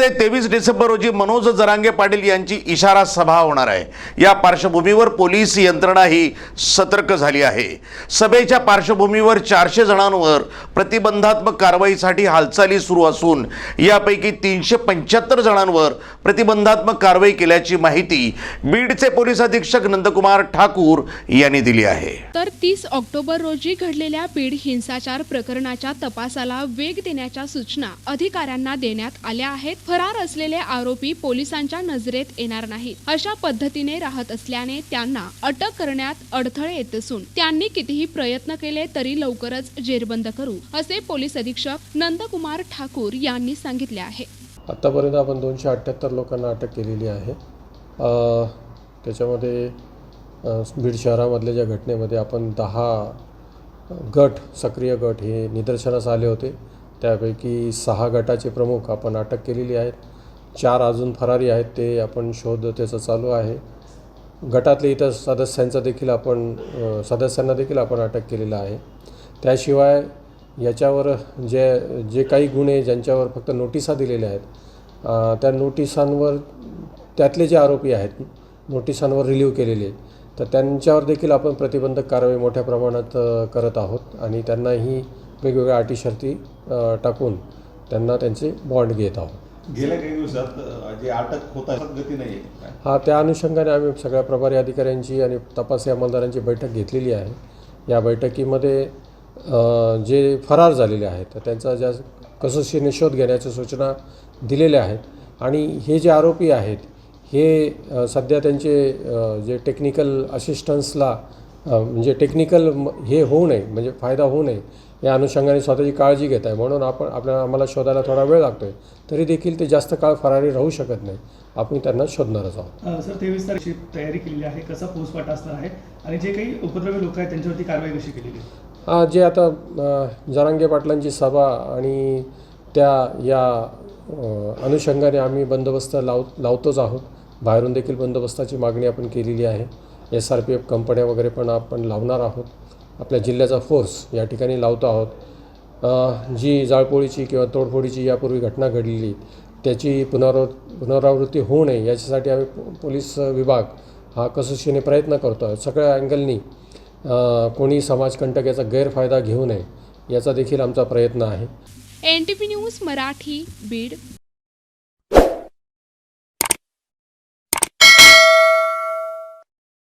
बीडमध्ये तेवीस डिसेंबर रोजी मनोज जरांगे पाटील यांची इशारा सभा होणार आहे. या पार्श्वभूमीवर पोलीस यंत्रणा ही सतर्क झाली आहे. सभेच्या पार्श्वभूमीवर चारशे जणांवर प्रतिबंधात्मक कारवाईसाठी हालचाली सुरू असून यापैकी तीनशे पंच्याहत्तर जणांवर प्रतिबंधात्मक कारवाई केल्याची माहिती बीडचे पोलीस अधीक्षक नंदकुमार ठाकूर यांनी दिली आहे. तर तीस ऑक्टोबर रोजी घडलेल्या बीड हिंसाचार प्रकरणाच्या तपासाला वेग देण्याच्या सूचना अधिकाऱ्यांना देण्यात आल्या आहेत. फरार असलेले आरोपी पोलिसांच्या नजरेत येणार नाहीत. अशा पद्धतीने राहत असल्याने त्यांना अटक करण्यात अडथळे येत असून त्यांनी कितीही प्रयत्न केले तरी लवकरच जेरबंद करू असे पोलीस अधीक्षक नंदकुमार ठाकूर यांनी सांगितले आहे. आत्तापर्यंत आपण दोनशे अठ्ठ्याहत्तर लोकांना अटक केलेली आहे. त्याच्यामध्ये बीड शहरामधल्या ज्या घटनेमध्ये आपण दहा गट सक्रिय गट हे निदर्शनास आले होते. त्यापैकी सहा गटाचे प्रमुख आपण अटक केलेली आहेत. चार अजून फरारी आहेत ते आपण शोध त्याचा चालू आहे. गटातले इतर सदस्यांचा देखील आपण सदस्यांना देखील आपण अटक केलेलं आहे. त्याशिवाय याच्यावर जे जे काही गुन्हे ज्यांच्यावर फक्त नोटिसा दिलेल्या आहेत त्या नोटिसांवर त्यातले जे आरोपी आहेत नोटिसांवर रिलीव्ह केलेले तर त्यांच्यावर देखील आपण प्रतिबंधक कारवाई मोठ्या प्रमाणात करत आहोत. आणि त्यांनाही वेगवेगळ्या अटी शर्ती टाकून त्यांना त्यांचे बॉन्ड घेत आहोत. गेल्या काही दिवसात जे अटक होत आहे गती नाही आहे हा त्या अनुषंगाने आम्ही सगळ्या प्रभारी अधिकाऱ्यांची आणि तपासी अंमलदारांची बैठक घेतलेली आहे. या बैठकीमध्ये जे फरार झालेले आहेत त्यांचा ज्या कसोशीने शोध घेण्याच्या सूचना दिलेल्या आहेत. आणि हे जे आरोपी आहेत हे सध्या त्यांचे जे टेक्निकल असिस्टन्सला म्हणजे टेक्निकल हे होऊ नये म्हणजे फायदा होऊ नये या अनुषंगाने स्वतःची काळजी घेत आहे. म्हणून आपण आपल्याला आम्हाला शोधायला थोडा वेळ लागतो आहे तरी देखील ते जास्त काळ फरारी राहू शकत नाही. आपण त्यांना शोधणारच आहोत. सर तेवीस तारखेची तयारी केलेली आहे. कसा पोचपाठ असणार आहे? आणि जे काही उपद्रवी लोक आहेत त्यांच्यावरती कारवाई कशी केलेली आहे? हा, जे आता जरांगे पाटलांची सभा आणि त्या या अनुषंगाने आम्ही बंदोबस्त लाव लावतोच आहोत. बाहेरून देखील बंदोबस्ताची मागणी आपण केलेली आहे. एस आर पी एफ कंपन्या वगैरे पण आपण लावणार आहोत. आपल्या जिल्ह्याचा फोर्स या ठिकाणी लावतो आहोत. जी जाळपोळीची किंवा तोडफोडीची यापूर्वी घटना घडलेली त्याची पुनराव पुनरावृत्ती होऊ नये याच्यासाठी आम्ही पो- पोलीस विभाग हा कसोशीने प्रयत्न करतो आहे सगळ्या अँगलनी कोणी समाजकंटक याचा गैरफायदा घेऊ नये याचा देखील आमचा प्रयत्न आहे. N T news Marathi Beed.